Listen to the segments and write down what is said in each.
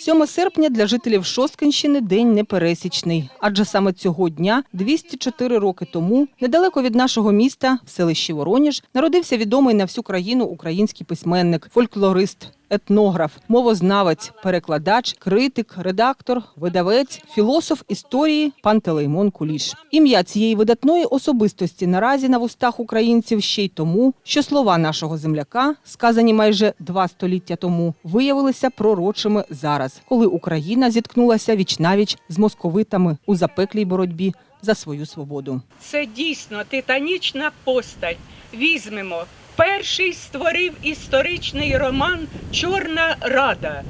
7 серпня для жителів Шосткинщини день непересічний, адже саме цього дня, 204 роки тому, недалеко від нашого міста, в селищі Вороніж, народився відомий на всю країну український письменник, фольклорист. Етнограф, мовознавець, перекладач, критик, редактор, видавець, філософ історії Пантелеймон Куліш. Ім'я цієї видатної особистості наразі на вустах українців ще й тому, що слова нашого земляка, сказані майже два століття тому, виявилися пророчими зараз, коли Україна зіткнулася вічнавіч з московитами у запеклій боротьбі за свою свободу. Це дійсно титанічна постать. Візьмемо. Перший створив історичний роман Чорна Рада.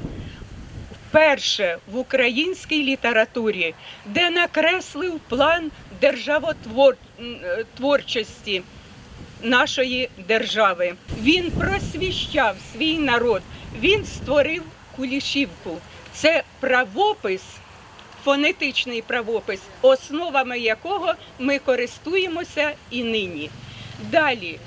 Вперше в українській літературі, де накреслив план державотворчості нашої держави. Він просвіщав свій народ, він створив Кулішівку. Це правопис, фонетичний правопис, основами якого ми користуємося і нині. Далі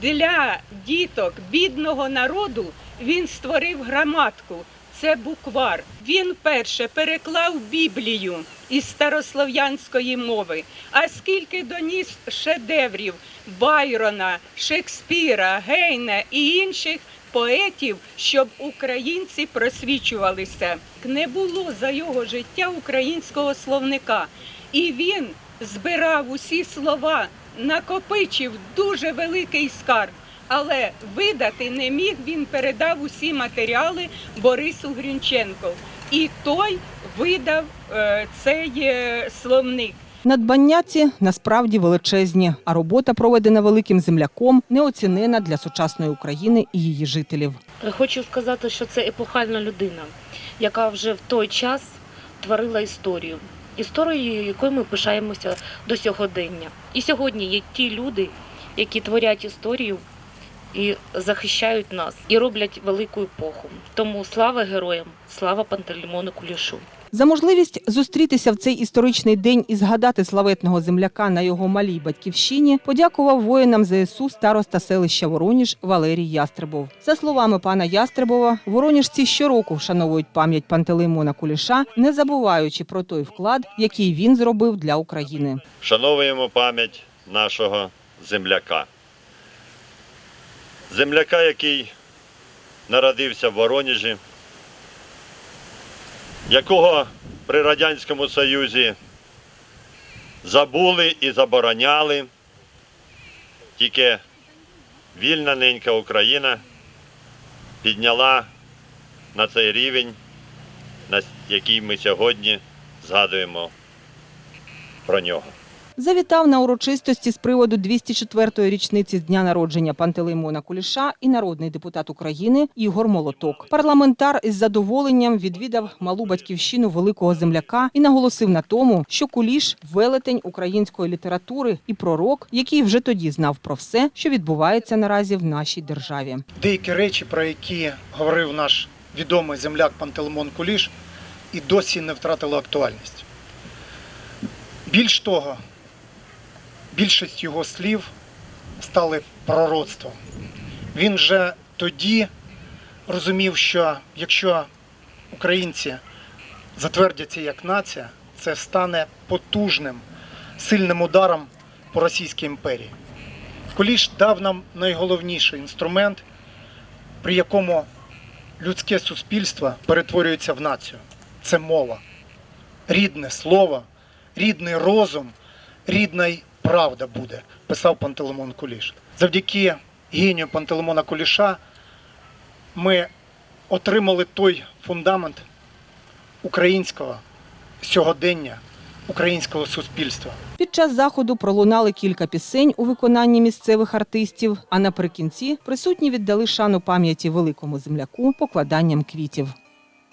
для діток бідного народу він створив граматку. Це буквар. Він перше переклав Біблію із старослов'янської мови. А скільки доніс шедеврів Байрона, Шекспіра, Гейна і інших поетів, щоб українці просвічувалися. Не було за його життя українського словника. І він збирав усі слова, накопичив дуже великий скарб. Але видати не міг, він передав усі матеріали Борису Грінченко. І той видав е, цей е, словник. Надбання ці насправді величезні, а робота, проведена великим земляком, неоцінена для сучасної України і її жителів. Хочу сказати, що це епохальна людина, яка вже в той час творила історію. Історію, якою ми пишаємося до сьогодення. І сьогодні є ті люди, які творять історію і захищають нас, і роблять велику епоху. Тому слава героям, слава Пантелеймону Кулішу. За можливість зустрітися в цей історичний день і згадати славетного земляка на його малій батьківщині, подякував воїнам ЗСУ староста селища Вороніж Валерій Ястребов. За словами пана Ястребова, воронежці щороку вшановують пам'ять Пантелеймона Куліша, не забуваючи про той вклад, який він зробив для України. Вшановуємо пам'ять нашого земляка. Земляка, який народився в Воронежі, якого при Радянському Союзі забули і забороняли. Тільки вільна ненька Україна підняла на цей рівень, на який ми сьогодні згадуємо про нього. Завітав на урочистості з приводу 204-ї річниці з дня народження Пантелеймона Куліша і народний депутат України Ігор Молоток. Парламентар із задоволенням відвідав малу батьківщину великого земляка і наголосив на тому, що Куліш велетень української літератури і пророк, який вже тоді знав про все, що відбувається наразі в нашій державі. деякі речі, про які говорив наш відомий земляк Пантелеймон Куліш, і досі не втратили актуальність. Більш того, більшість його слів стали пророцтвом. Він вже тоді розумів, що якщо українці затвердяться як нація, це стане потужним, сильним ударом по Російській імперії. Куліш дав нам найголовніший інструмент, при якому людське суспільство перетворюється в націю. Це мова, рідне слово, рідний розум, рідна й правда буде, писав Пантелеймон Куліш. Завдяки генію Пантелеймона Куліша ми отримали той фундамент українського сьогодення, українського суспільства. Під час заходу пролунали кілька пісень у виконанні місцевих артистів. А наприкінці присутні віддали шану пам'яті великому земляку покладанням квітів.